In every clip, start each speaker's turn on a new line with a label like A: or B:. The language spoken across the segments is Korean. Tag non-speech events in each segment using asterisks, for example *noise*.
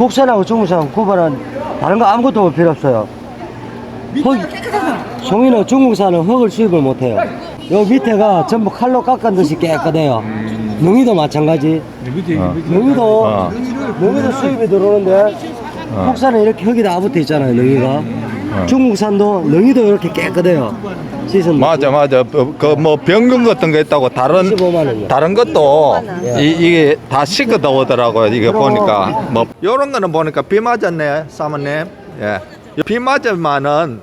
A: 국산하고 중국산 구분은 다른 거 아무것도 필요 없어요. 흙, 송이는 중국산은 흙을 수입을 못해요. 요 밑에가 전부 칼로 깎은 듯이 깨끗해요. 능이도 마찬가지. 능이도
B: 어.
A: 능이도 수입이 들어오는데 국산은 이렇게 흙이 다 붙어 있잖아요. 능이가. 중국산도 능이도 이렇게 깨끗해요. 씻은
B: 맞아 맞아. 그 뭐 병균 같은 거 있다고 다른
A: 15만 원이요.
B: 다른 것도 이, 이게 다 씻어 나오더라고요 이게. 보니까. 뭐 요런 거는 보니까 비 맞았네 사모님. 예비 맞으면은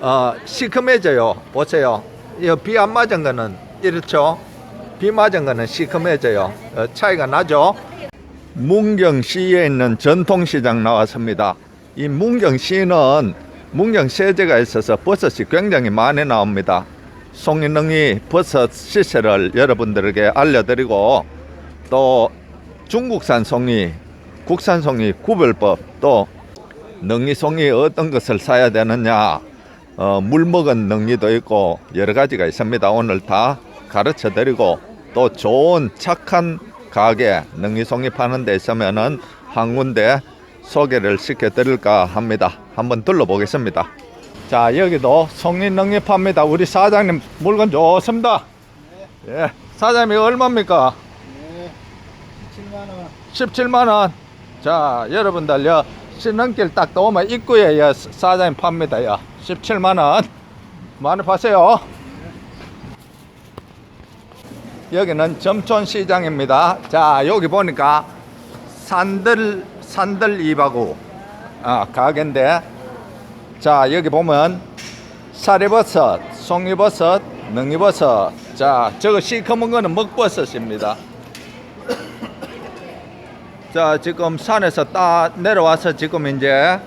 B: 어 시커매져요. 보세요. 이비 안 맞은 거는 이렇죠? 비 맞은 거는 시커매져요. 어, 차이가 나죠? 문경시에 있는 전통시장 나왔습니다. 이 문경시는 문경 세제가 있어서 버섯이 굉장히 많이 나옵니다. 송이능이 버섯 시세를 여러분들에게 알려드리고 또 중국산 송이, 국산 송이 구별법 또 능이 송이 어떤 것을 사야 되느냐 어, 물 먹은 능이도 있고 여러 가지가 있습니다. 오늘 다 가르쳐 드리고 또 좋은 착한 가게 능이 송이 파는 데 있으면은 한 군데 소개를 시켜 드릴까 합니다. 한번 둘러보겠습니다. 자, 여기도 능이 팝니다. 우리 사장님 물건 좋습니다. 예. 사장님이 얼마입니까? 17만 원. 자, 여러분들 여 신흥길 딱 나오면 입구에 여 사장님 팝니다. 여 17만 원. 많이 파세요. 여기는 점촌 시장입니다. 자, 여기 보니까 산들 산들 이바구 아, 가게인데 자, 여기 보면 사리버섯, 송이버섯, 능이버섯. 자, 저거 시커먼 거는 먹버섯입니다. *coughs* 자, 지금 산에서 따 내려와서 지금 이제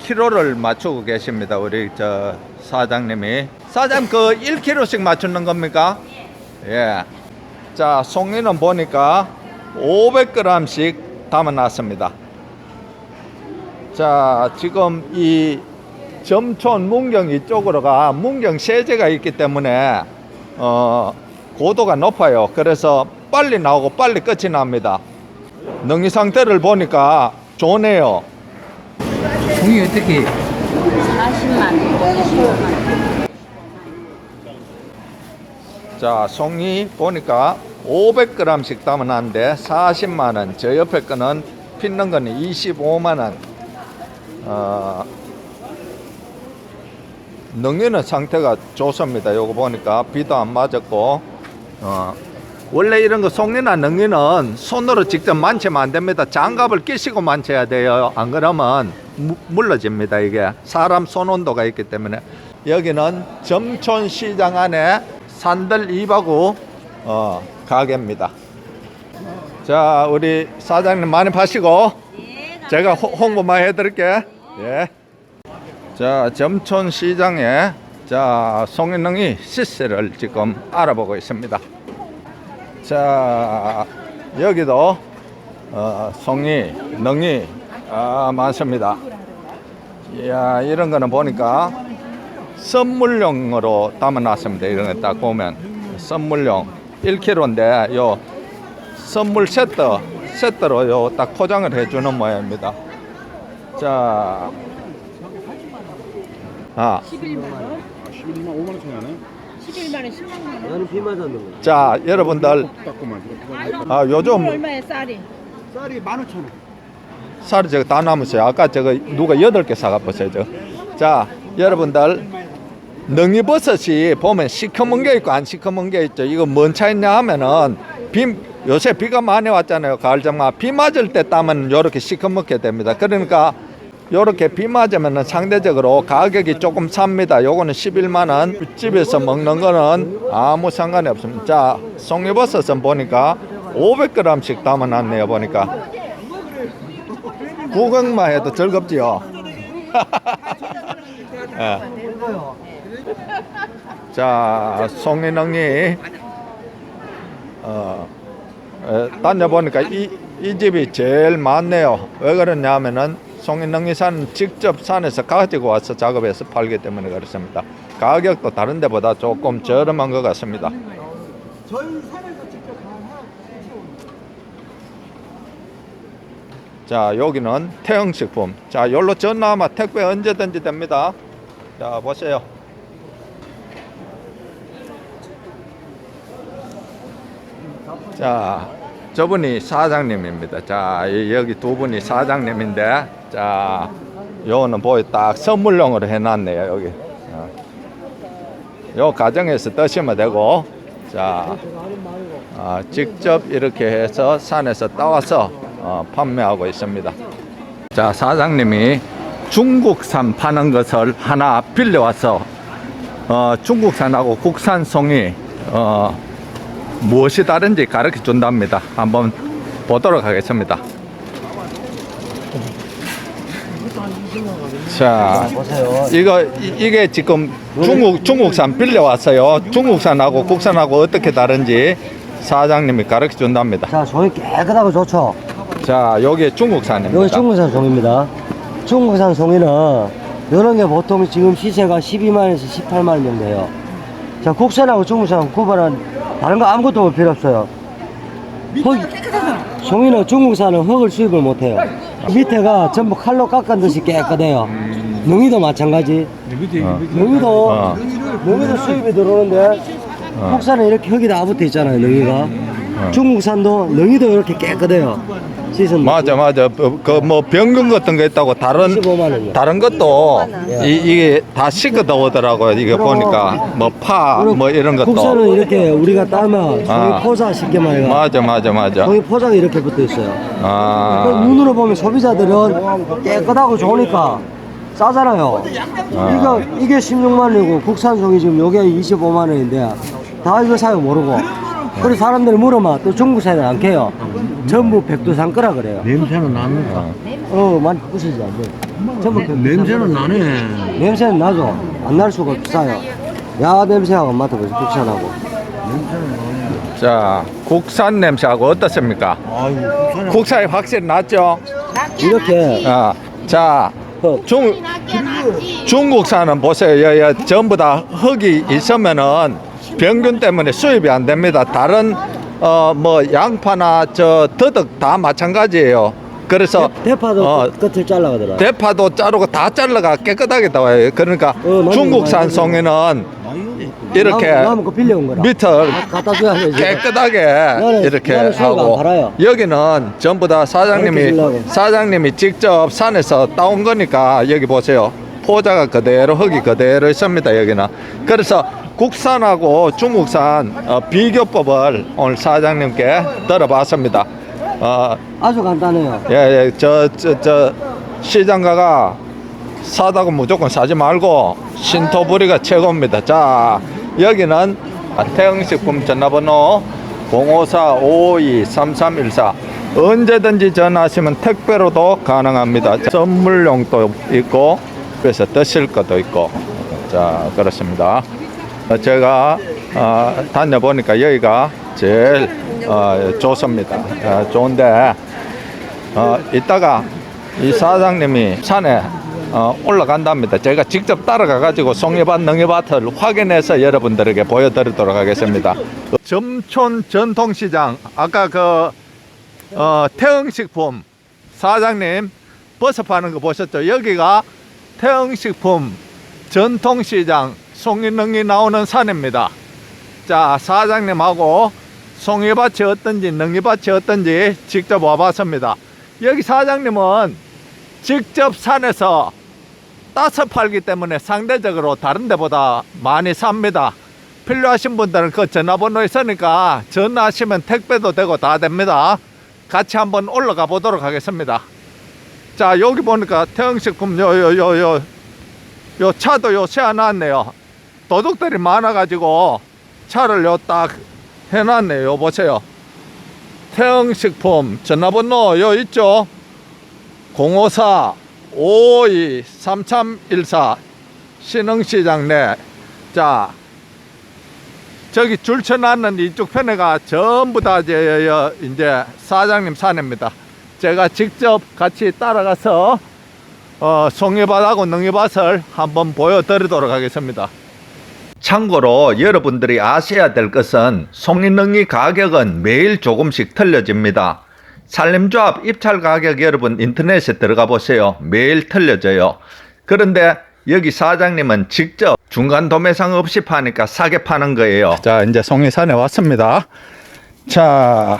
B: 키로를 맞추고 계십니다. 우리 저 사장님이. 사장님 그 1kg씩 맞추는 겁니까? 예. 자, 송이는 보니까 500g씩 담아놨습니다. 자, 지금 이 점촌 문경 이쪽으로가 문경 세제가 있기 때문에 어, 고도가 높아요. 그래서 빨리 나오고 빨리 끝이 납니다. 능이 상태를 보니까 좋네요.
C: 종이 어떻게
D: 40만, 15만.
B: 자, 송이 보니까 500g씩 담아놨는데 40만 원. 저 옆에 거는 핀는 거는 25만 원. 어, 능이는 상태가 좋습니다. 요거 보니까 비도 안 맞았고, 어, 원래 이런 거 송이나 능이는 손으로 직접 만지면 안 됩니다. 장갑을 끼시고 만져야 돼요. 안 그러면 무- 물러집니다. 이게 사람 손 온도가 있기 때문에 여기는 점촌 시장 안에 산들 이바구 어, 가게입니다. 자, 우리 사장님 많이 파시고 제가 호- 홍보만 해드릴게. 예. 자, 점촌 시장에 자 송이능이 시세를 지금 알아보고 있습니다. 자, 여기도 어, 송이, 능이 아, 많습니다. 이야, 이런 거는 보니까 선물용으로 담아놨습니다. 이런 거 딱 보면 선물용 1kg인데 요 선물 세트 세트로 요 딱 포장을 해주는 모양입니다. 자, 아,
D: 11만 원?
E: 11만 5만 원 차이 나네.
D: 11만 원, 10만 원.
A: 나는 비 맞았는 거.
B: 자, 여러분들
E: 닦고만.
B: 아, 요즘
D: 얼마에 쌀이?
E: 쌀이 15,000원.
B: 살이 저거 다 남았어요. 아까 저거 누가 여덟 개 사가 보세요. 저. 자, 여러분들 능이버섯이 보면 시커먼 게 있고 안 시커먼 게 있죠. 이거 뭔 차이냐 하면은 비 요새 비가 많이 왔잖아요. 가을 장마 비 맞을 때 따면 요렇게 시커멓게 됩니다. 그러니까 요렇게 비 맞으면은 상대적으로 가격이 조금 삽니다. 요거는 11만 원. 집에서 먹는 거는 아무 상관이 없습니다. 자, 송이버섯은 보니까 500g씩 담아놨네요. 보니까 구경만 해도 즐겁지요. *laughs* 예. 자, 송이능이 어, 에, 다녀보니까 이, 이 집이 제일 많네요. 왜 그러냐면은 송이능이 산 직접 산에서 가지고 와서 작업해서 팔기 때문에 그렇습니다. 가격도 다른 데보다 조금 저렴한 것 같습니다. 자, 여기는 태형식품. 자, 여기로 전화하면 택배 언제든지 됩니다. 자, 보세요. 자, 저분이 사장님입니다. 자, 이- 여기 두 분이 사장님인데, 자, 요거는 보이 딱 선물용으로 해놨네요, 여기. 어. 요 가정에서 드시면 되고, 자, 아, 직접 이렇게 해서 산에서 따와서 어, 판매하고 있습니다. 자, 사장님이 중국산 파는 것을 하나 빌려와서 어, 중국산하고 국산 송이 어, 무엇이 다른지 가르쳐 준답니다. 한번 보도록 하겠습니다. 자,
A: 보세요.
B: 이거 이- 이게 지금 중국 중국산 빌려 왔어요. 중국산하고 국산하고 어떻게 다른지 사장님이 가르쳐 준답니다.
A: 자, 종이 깨끗하고 좋죠?
B: 자, 여기 중국산입니다.
A: 여기 중국산 송입니다. 중국산 송이는 이런 게 보통 지금 시세가 12만 원에서 18만 원 정도 돼요. 자, 국산하고 중국산 구분은 다른 거 아무것도 볼 필요 없어요. 흙, 송이는 중국산은 흙을 수입을 못해요. 밑에가 전부 칼로 깎은 듯이 깨끗해요. 능이도 마찬가지.
B: 어.
A: 능이도,
B: 어.
A: 능이도 수입이 들어오는데 국산은 이렇게 흙이 다 붙어 있잖아요, 능이가. 중국산도 능이도 이렇게 깨끗해요. 시선
B: 맞아, 맞아. 그 뭐 병균 같은 거 있다고 다른
A: 15만 원이요.
B: 다른 것도 이, 이게 다 씻어 나오더라고요. 이게
A: 그럼.
B: 보니까 뭐 파 뭐 이런 것도
A: 국산은 이렇게 우리가 따면
B: 아.
A: 포자 쉽게 말해요.
B: 맞아, 맞아, 맞아.
A: 종이 포자가 이렇게 붙어 있어요. 그
B: 아,
A: 눈으로 보면 소비자들은 깨끗하고 좋으니까 싸잖아요. 이거 이게 16만 원이고 국산 종이 지금 요게 25만 원인데 다 이거 사요 모르고. 그리고 사람들이 물으면 또 중국산은 안 캐요. 전부 백두산 거라 그래요.
E: 냄새는 납니까?
A: 어, 많이 부시지 않네. 전부 백두산
E: 냄새는
A: 거라.
E: 나네.
A: 냄새는 나죠. 안 날 수가 없어요. 야 냄새하고 맡아보세요. 국산하고.
B: 자, 국산 냄새하고 어떻습니까?
E: 아유,
B: 국산이 확실히 낫죠?
A: 이렇게
B: 아, 자,
A: 어,
B: 중, 중국산은 보세요. 여, 여, 전부 다 흙이 있으면은 병균 때문에 수입이 안 됩니다. 다른 어 뭐 양파나 저 더덕 다 마찬가지예요. 그래서
A: 대파도
B: 어,
A: 끝을 잘라가더라.
B: 대파도 자르고 다 잘라가 깨끗하게 나와요. 그러니까
A: 어, 맞네,
B: 중국산
A: 맞네.
B: 송이는 이렇게
A: 빌려온 거라.
B: 밑을
A: 갖다 줘야지.
B: 깨끗하게
A: 나는-
B: 이렇게
A: 나는 수육 안
B: 하고
A: 팔아요.
B: 여기는 전부 다
A: 그렇게
B: 사장님이
A: 주려고.
B: 사장님이 직접 산에서 따온 거니까 여기 보세요 포자가 그대로 흙이 그대로 있습니다 여기는 그래서 국산하고 중국산 어, 비교법을 오늘 사장님께 들어봤습니다 어,
A: 아주 간단해요.
B: 예, 예, 저, 저, 저, 시장가가 사다고 무조건 사지 말고 신토부리가 최고입니다. 자, 여기는 태형식품 전화번호 054-552-3314 언제든지 전화하시면 택배로도 가능합니다. 선물용도 있고, 그래서 드실 것도 있고, 자, 그렇습니다. 어, 제가 어, 다녀보니까 여기가 제일 어, 좋습니다. 어, 좋은데 어, 이따가 이 사장님이 산에 어, 올라간답니다. 제가 직접 따라가 가지고 송이밭 능이밭을 확인해서 여러분들에게 보여드리도록 하겠습니다. 점촌 전통시장 아까 그 어, 태흥식품 사장님 버섯 파는 거 보셨죠? 여기가 태흥식품 전통시장 송이능이 나오는 산입니다. 자 사장님하고 송이밭이 어떤지 능이밭이 어떤지 직접 와봤습니다. 여기 사장님은 직접 산에서 따서 팔기 때문에 상대적으로 다른 데보다 많이 삽니다. 필요하신 분들은 그 전화번호 있으니까 전화하시면 택배도 되고 다 됩니다. 같이 한번 올라가 보도록 하겠습니다. 자 여기 보니까 태형식품 요 요 요 요 요 차도 요 세워놨네요. 도둑들이 많아가지고 차를 요 딱 해놨네요. 요 보세요. 태형식품 전화번호 요 있죠? 054 552 3314 신흥시장 내. 자, 저기 줄 쳐놨는 이쪽 편에가 전부 다 이제, 사장님 산입니다. 제가 직접 같이 따라가서 어, 송이밭하고 능이밭을 한번 보여드리도록 하겠습니다. 참고로 여러분들이 아셔야 될 것은 송이능이 가격은 매일 조금씩 틀려집니다. 산림조합 입찰 가격 여러분 인터넷에 들어가 보세요. 매일 틀려져요. 그런데 여기 사장님은 직접 중간 도매상 없이 파니까 싸게 파는 거예요. 자, 이제 송이산에 왔습니다. 자.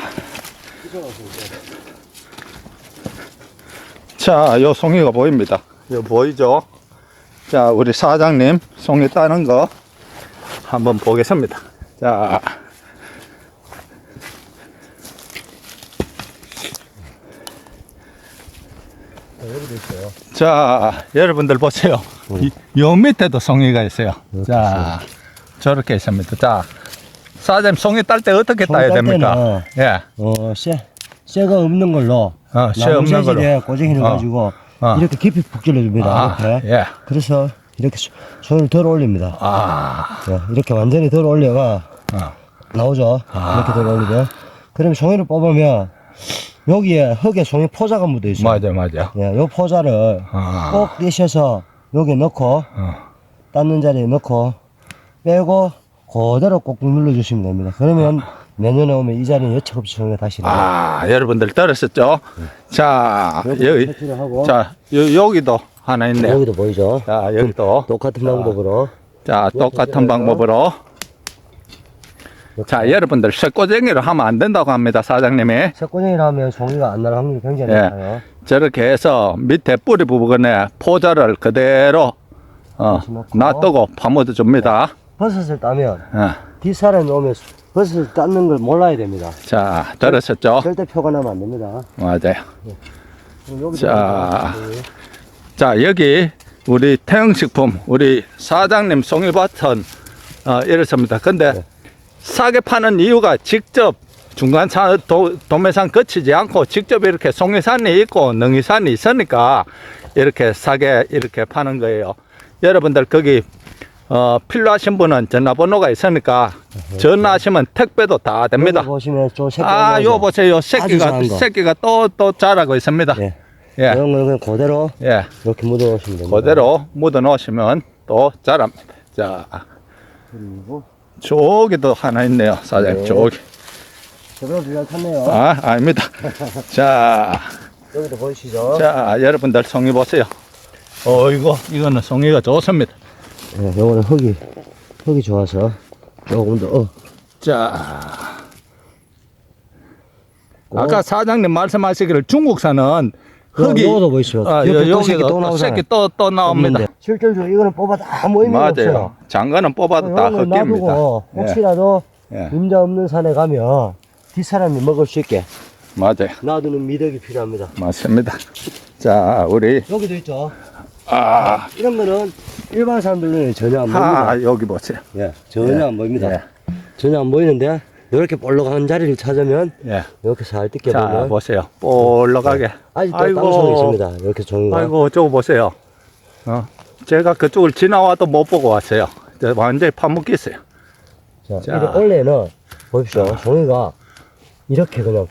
B: 자, 요 송이가 보입니다. 요 보이죠? 자, 우리 사장님 송이 따는 거 한번 보겠습니다. 자. 자, 여러분들 보세요. 이, 요 밑에도 송이가 있어요. 자, 저렇게 있습니다. 자, 사장님 송이 딸 때 어떻게
A: 송이
B: 따야
A: 딸
B: 됩니까? 예.
A: 어, 쇠, 쇠가 없는 걸로.
B: 어, 쇠 없는 걸로.
A: 꼬쟁이를
B: 어.
A: 가지고
B: 어.
A: 이렇게 깊이 푹 찔러줍니다.
B: 아,
A: 이렇게.
B: 예.
A: 그래서 이렇게 소- 손을 덜 올립니다.
B: 아,
A: 자, 이렇게 완전히 덜 올려가
B: 어.
A: 나오죠.
B: 아.
A: 이렇게 덜 올리면. 그럼 송이를 뽑으면 여기에 흙에 송이 포자가 묻어 있어요.
B: 맞아, 맞아.
A: 예, 요 포자를
B: 아,
A: 꼭 떼셔서 여기 넣고
B: 어.
A: 닦는 자리에 넣고 빼고 그대로 꼭 눌러주시면 됩니다. 그러면 내년에 오면 이 자리는 여척 없이 송이가 다시.
B: 아, 여러분들 들으셨죠? 자, 여기, 자, 요, 여기도 하나 있네요.
A: 여기도 보이죠?
B: 자, 여기도.
A: 똑같은 방법으로
B: 자, 똑같은 방법으로. 자, 여러분들 쇠꼬쟁이로 하면 안 된다고 합니다, 사장님이.
A: 석고쟁이를 하면 송이가 안날 확률이 굉장히
B: 예.
A: 높아요.
B: 저렇게 해서 밑에 뿌리 부분에 포자를 그대로 어,
A: 넣고.
B: 놔두고 파묻어 줍니다.
A: 버섯을 따면
B: 어.
A: 뒷살에 놓으면 버섯을 닦는 걸 몰라야 됩니다.
B: 자, 들으셨죠?
A: 절대 표가 나면 안 됩니다.
B: 맞아요.
A: 그럼 여기도
B: 자.
A: 네.
B: 자, 여기 우리 태영식품, 우리 사장님 송이밭은 어, 이렇습니다. 근데
A: 네.
B: 싸게 파는 이유가 직접 중간산 도, 도매상 거치지 않고 직접 이렇게 송이산이 있고 능이산이 있으니까 이렇게 싸게 이렇게 파는 거예요. 여러분들 거기 어, 필요하신 분은 전화번호가 있으니까 전화하시면 택배도 다 됩니다.
A: 보시면 좀 새끼
B: 아,
A: 올라오죠?
B: 요 보세요. 새끼가. 새끼가 또 또 자라고 있습니다.
A: 예.
B: 예.
A: 이런 거는 그냥 그대로
B: 예.
A: 이렇게 묻어 놓으시면 됩니다.
B: 그대로 묻어 놓으시면 또 자랍니다. 자,
A: 그리고
B: 저기도 하나 있네요, 사장님.
A: 네.
B: 저기.
A: 저보다 잘 탔네요.
B: 아, 아닙니다. *laughs* 자,
A: 여기도 보이시죠?
B: 자, 여러분들 송이 보세요. 어, 이거, 이거는 송이가 좋습니다.
A: 예, 요거는 흙이 흙이 좋아서 조금 더 어,
B: 자, 아까 사장님 말씀하시기를 중국산은 흙이
A: 요거도 보이시죠?
B: 아,
A: 옆에
B: 여,
A: 또
B: 여기가
A: 새끼
B: 또또
A: 나오잖아요.
B: 새끼 또, 또 나옵니다.
A: 없는데. 실질적으로 이거는 뽑아도 아무 의미가 없어요.
B: 맞아요. 장가는 뽑아도 다
A: 요거는
B: 흙입니다.
A: 놔두고 혹시라도
B: 예, 예,
A: 임자 없는 산에 가면 뒷사람이 먹을 수 있게
B: 맞아요.
A: 놔두는 미덕이 필요합니다.
B: 맞습니다. *laughs* 자, 우리,
A: 여기도 있죠.
B: 아,
A: 이런 거는 일반 사람들은 전혀 안 보입니다.
B: 아, 여기 보세요.
A: 예, 전혀
B: 예,
A: 안 보입니다.
B: 예.
A: 전혀 안 보이는데 이렇게 볼록한 자리를 찾으면
B: 예.
A: 이렇게 살 뜯겨
B: 자,
A: 보면
B: 보세요. 볼록하게.
A: 아직도
B: 아이고.
A: 땅속에 있습니다. 이렇게 종이가.
B: 아이고, 저거 보세요. 어, 제가 그쪽을 지나와도 못 보고 왔어요. 저 완전히 파묻기 있어요.
A: 자,
B: 자.
A: 이게 원래는 보십시오. 종이가 이렇게 그냥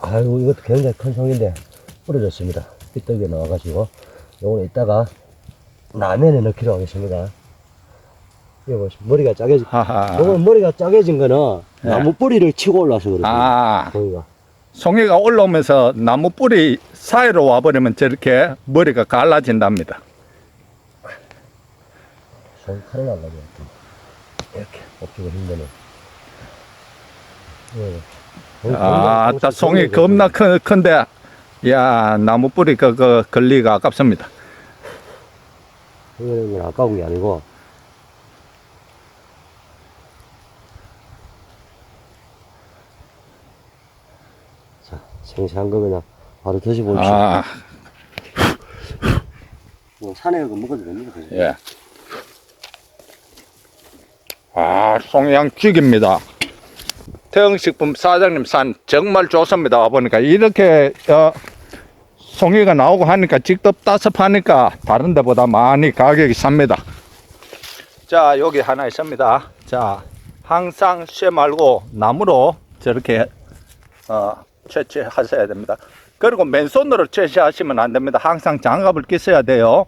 A: 아이고 이것도 굉장히 큰 종인데 부러졌습니다. 삐뚤게 나와가지고 요거는 이따가 라면에 넣기로 하겠습니다. 이거 보십시오. 머리가 짜개진
B: 하하.
A: 요건 머리가 짜개진 거는
B: 네.
A: 나무 뿌리를 치고 올라서 그래요.
B: 아,
A: 종이가.
B: 송이가 올라오면서 나무 뿌리 사이로 와버리면 저렇게 머리가 갈라진답니다.
A: 종이 칼을 날라고 이렇게 업주가 힘드네. 예. 종이
B: 아,
A: 굉장히
B: 따 송이
A: 굉장히
B: 겁나 큰, 큰데, 야, 나무 뿌리 그, 그, 걸리가 아깝습니다.
A: 이거는 아까운 게 아니고 생생한 거 그냥 바로 드셔보십시오
B: 아,
A: 뭐 산에 가 먹어도 됩니다 그냥.
B: 예. 아, 송양 죽입니다. 태영식품 사장님 산 정말 좋습니다. 와보니까 이렇게 어, 송이가 나오고 하니까 직접 따서 파니까 다른 데보다 많이 가격이 삽니다. 자, 여기 하나 있습니다. 자, 항상 쇠 말고 나무로 저렇게 어, 채취하셔야 됩니다. 그리고 맨손으로 채취하시면 안 됩니다. 항상 장갑을 끼셔야 돼요.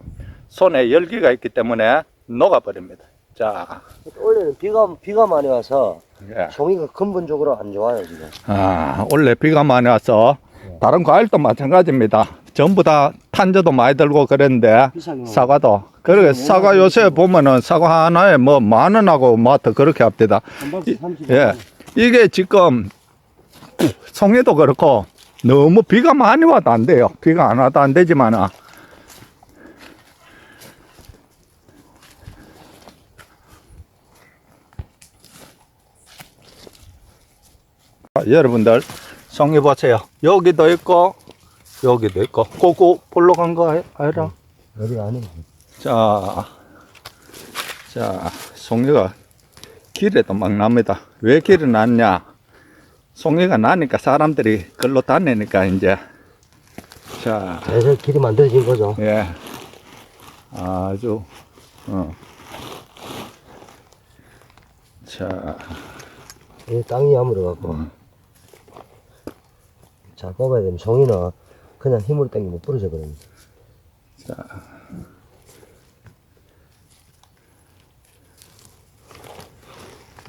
B: 손에 열기가 있기 때문에 녹아버립니다. 자,
A: 원래는 비가 비가 많이 와서
B: 예.
A: 송이가 근본적으로 안 좋아요 지금.
B: 아, 원래 비가 많이 와서 다른 과일도 마찬가지입니다. 전부 다 탄저도 많이 들고 그랬는데. 사과도 그러게 사과 요새 보면은 사과 하나에 뭐 만 원하고 뭐더 그렇게 합니다.
A: 한 박스 30.
B: 예. 이게 지금 송이도 그렇고 너무 비가 많이 와도 안 돼요. 비가 안 와도 안 되지만은 아, 여러분들 송이 보세요. 여기도 있고 여기도 있고 고고 볼러 간거 아니라?
A: 여기 안에.
B: 자, 자, 송이가 길에도 막 납니다. 왜 길이 났냐? 송이가 나니까 사람들이 걸로 다니니까 이제, 자,
A: 그래서 길이 만들어진 거죠.
B: 예, 아주, 어, 자,
A: 이 땅이 야물어 갖고.
B: 음.
A: 자 뽑아야 되면 송이는 그냥 힘으로 당기면 부러져 버립니다.
B: 자,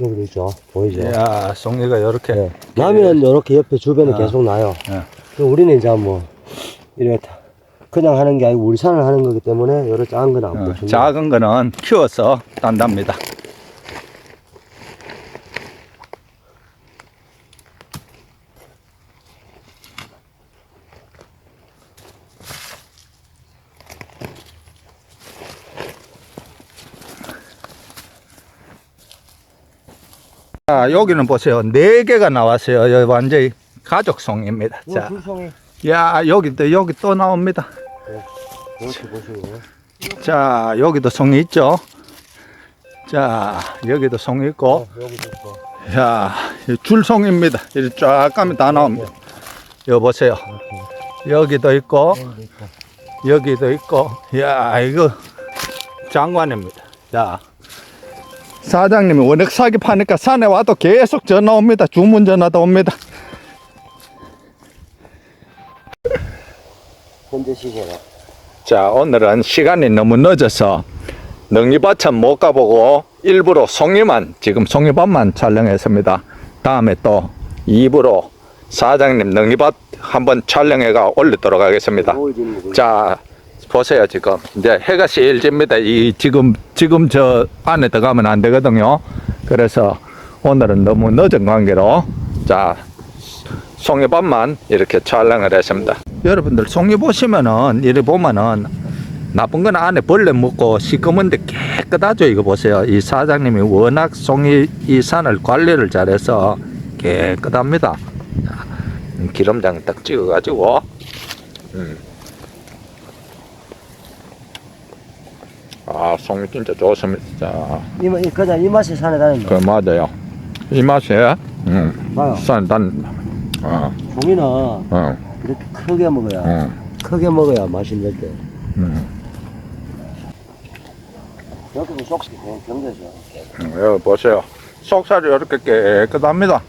A: 여기도 있죠. 보이죠?
B: 야, 송이가 이렇게,
A: 예. 나면 이렇게 옆에 주변에
B: 아.
A: 계속 나요.
B: 예.
A: 그럼 우리는 이제 뭐 이렇게 다- 그냥 하는 게 아니고 우리 산을 하는 거기 때문에 여러 작은 건안
B: 어,
A: 보죠.
B: 작은 거는 키워서 딴답니다. 자, 여기는 보세요. 네 개가 나왔어요. 여기 완전히 가족송입니다. 자,
A: 불송이
B: 야, 여기 또, 여기 또 나옵니다.
A: 이렇게 보시고
B: 자, 여기도 송이 있죠? 자, 여기도 송이 있고,
A: 여기도 있고
B: 자, 이 줄송입니다. 이렇게 쫙 가면 다 나옵니다. 여기 보세요. 여기도 있고,
A: 여기도 있고
B: 여기도 있고, 야, 이거 장관입니다. 자, 사장님이 워낙 사기 파니까 산에 와도 계속 전화 옵니다. 주문 전화도 옵니다.
A: 현재 시세가
B: 자, 오늘은 시간이 너무 늦어서 능이밭은 못 가보고 일부러 송이만, 지금 송이밭만 촬영했습니다. 다음에 또 2부로 사장님 능이밭 한번 촬영해가 올리도록 하겠습니다. 자, 보세요, 지금. 이제 해가 제일 집니다. 이, 지금, 지금 저 안에 들어가면 안 되거든요. 그래서 오늘은 너무 늦은 관계로, 자, 송이밥만 이렇게 촬영을 했습니다. 여러분들, 송이 보시면은, 이리 보면은, 나쁜 건 안에 벌레 묻고 시커먼데 깨끗하죠. 이거 보세요. 이 사장님이 워낙 송이 이 산을 관리를 잘해서 깨끗합니다. 자, 기름장 딱 찍어 가지고, 음. 아, 송이 진짜 좋습니다. 자,
A: 이, 맛- 그냥 이 맛에 산에 다닌다.
B: 그 맞아요. 이 맛에, 음,
A: 봐요.
B: 산 단, 어,
A: 송이는
B: 어,
A: 이렇게 크게 먹어야
B: 어,
A: 크게 먹어야 맛있는 때.
B: 음.
A: 속이 그냥 경제죠.
B: 음, 여기 보세요. 속살이 이렇게 깨끗합니다.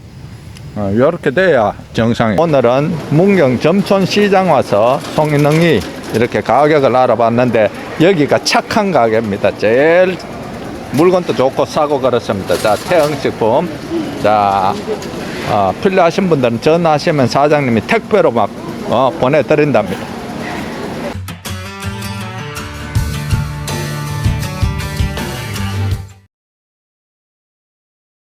B: 어, 이렇게 돼야 정상이. 오늘은 문경 점촌시장 와서 송이능이 이렇게 가격을 알아봤는데 여기가 착한 가게입니다. 제일 물건도 좋고 싸고 그렇습니다. 자, 태흥식품. 자, 어, 필요하신 분들은 전화하시면 사장님이 택배로 막 어, 보내드린답니다.